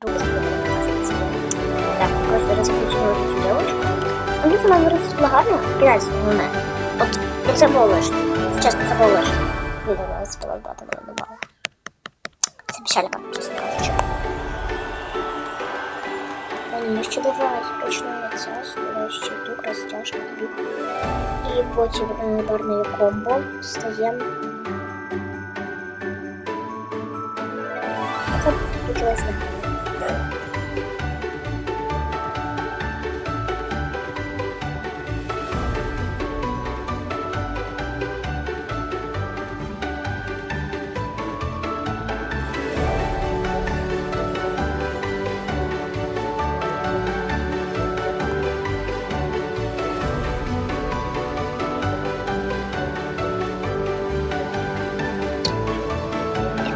Так, зараз включила цю девочку. Ну, вона виросла гарно, кидайся на мене. От, ну це було лише. Чесно, це було лише. Видно, вона спила багато не добавила. Це печалька, чесно кажучи. Ні, ще давай, почнемо це, сюди ще дух, розтяжка, дух. І потім е, комбо стаємо. Це почалось не.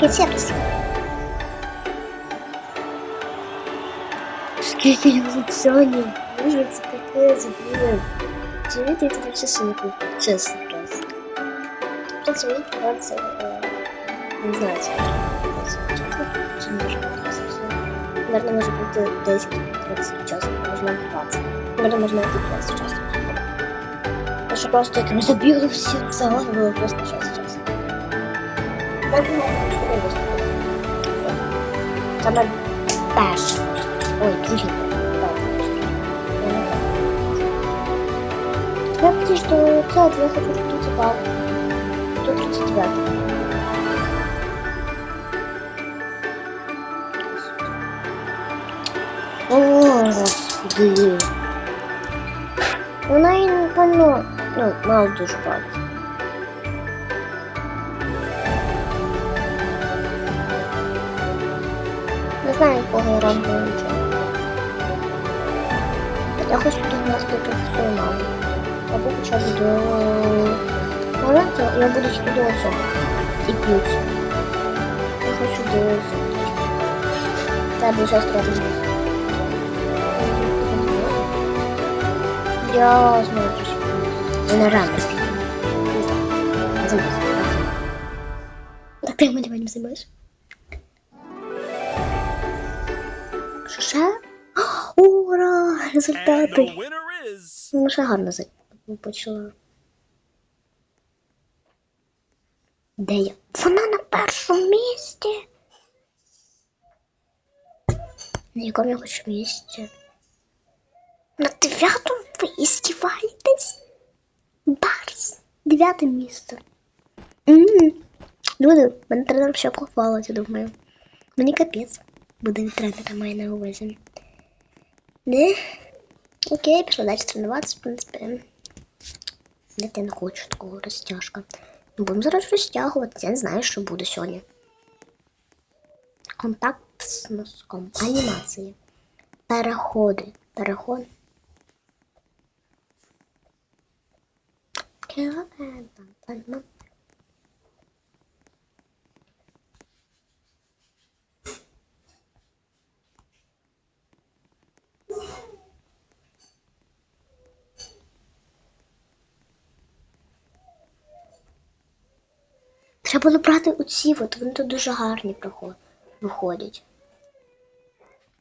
Сервіс. Скільки інфекціонів, Боже, це таке збір. Живіти це все сумку, чесно просто. Тут свої інформації, не знаю, це чесно, чи може бути все. Наверное, може бути 10 30 часу, можна 20. Може, можна і 20 часу. Тому що просто як ми забігли всі, це було просто час ну, не виступили. Саме перше. Ой, друге. Знаете, что це от я хочу тут бал. Тут 39. О, господи. Вона і напевно, ну, мало дуже багато. Знаю, якого я рангу нічого. Я хочу донести професіонал. Або хоча б до моменту я буду йти до особи. І п'ють. Я хочу до особи. Це буде сестра Я знаю, що Вона рано. Займайся. Так ти малюванням займаєш? Ура! Результати! Ну, ще гарно почала. Де я? Вона на першому місці. На якому я хочу місці? На дев'ятому ви іздіваєтесь? Барс. Дев'яте місце. Люди, мене тренер ще похвалить, я думаю. Мені капець. Буде від тренера має на увазі. Не? Окей, пішла далі тренуватися, в принципі. Я не хочу такого розтяжка. Ну, будемо зараз розтягуватися, я не знаю, що буде сьогодні. Контакт з носком. Анімації. Переходи. Переход. Треба було брати оці, от вони тут дуже гарні виходять.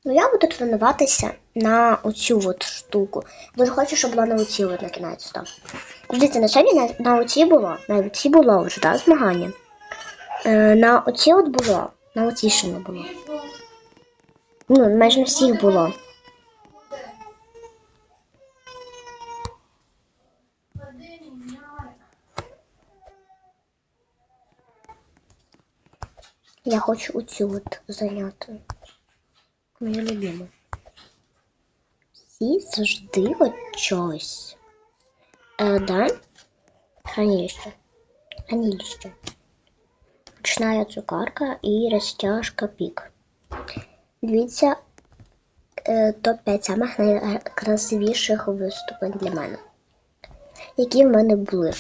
Ну, я буду тренуватися на оцю от штуку. Дуже хочу, щоб була на оці от на кінець став. Дивіться, на сьогодні на, на оці було. На оці було вже, так, змагання. Е, на оці от було. На оці ще не було. Ну, майже на всіх було. Я хочу оцю от зайняти. Моя любима. Всі завжди от щось. Е, да? Хранилище. Хранилище. Ручная цукарка і розтяжка пік. Дивіться е, топ-5 самих найкрасивіших виступень для мене. Які в мене були.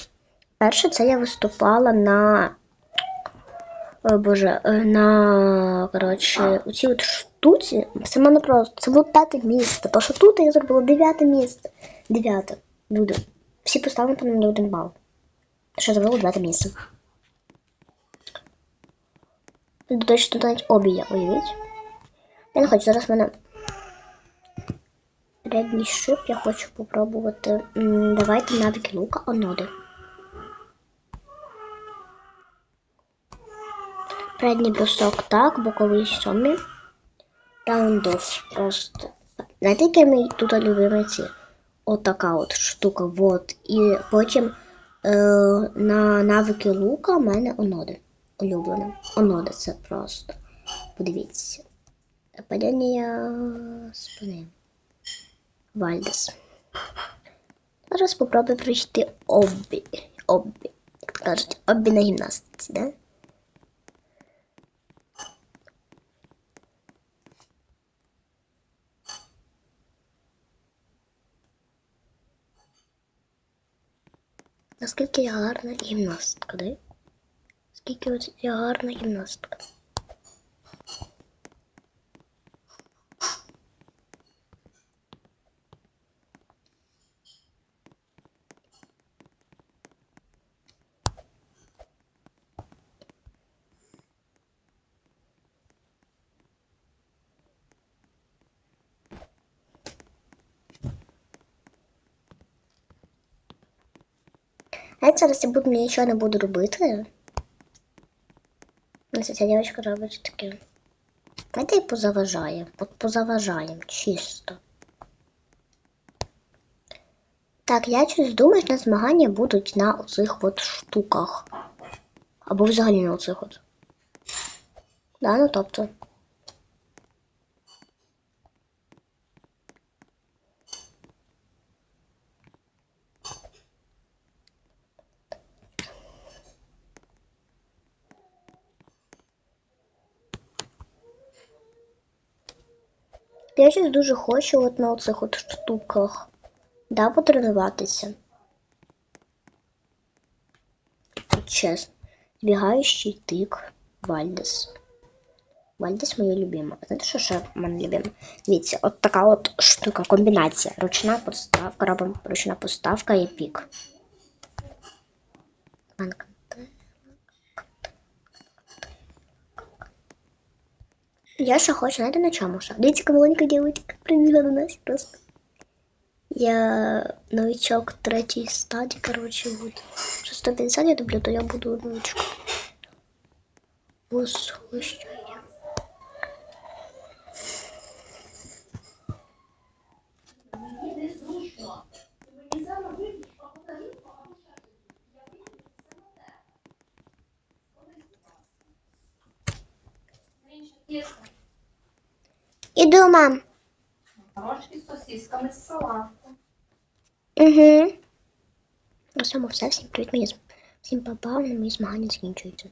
Перше, це я виступала на О, боже, е, на коротше, у цій от штуці, це в мене просто це було п'яте місце. То що тут я зробила дев'яте місце. Дев'яте. Люди. Всі поставили по на один бал. Що я зробила дев'яте місце. Тут точно навіть обі є, уявіть. Я не хочу, зараз в мене передній шип, я хочу попробувати. Давайте навики лука оноди. Передній брусок так, боковий сьомі. Раундов просто. Знаєте, яке мій тут любимий ці? Отака от штука. Вот. І потім е, на навики лука в мене оноди. Улюблене. Оноди це просто. Подивіться. Падіння спини. Вальдес. Зараз спробую прочити оббі. Оббі. Як кажуть, оббі на гімнастиці, да? Наскільки я гарна гімнастка, да? Скільки я гарна гімнастка. Я зараз я буду нічого не буду робити. Ось ця дівчинка робить таке. Давайте і позаважаємо. От позаважаємо чисто. Так, я щось думаю, що на змагання будуть на оцих от штуках. Або взагалі на оцих от. Да, ну тобто. Я щось дуже хочу от на оцих от штуках. Да, потренуватися. Чесно. Збігаючий тик Вальдес. Вальдес моя любима. Знаєте, що ще в мене любима? Дивіться, от така от штука, комбінація. Ручна поставка, робимо ручна поставка і пік. Банка. Я ще хочу, знаєте, на чому ще? Дивіться, яка маленька дівчинка прибігла до нас просто. Я новичок третій стадії, коротше, буду. Що 150 я люблю, то я буду новичком. Ось Іду, мам. Трошки з сосисками з салатом. Угу. На цьому все. Всім привіт, Мені... всім папа, мої змагання закінчуються.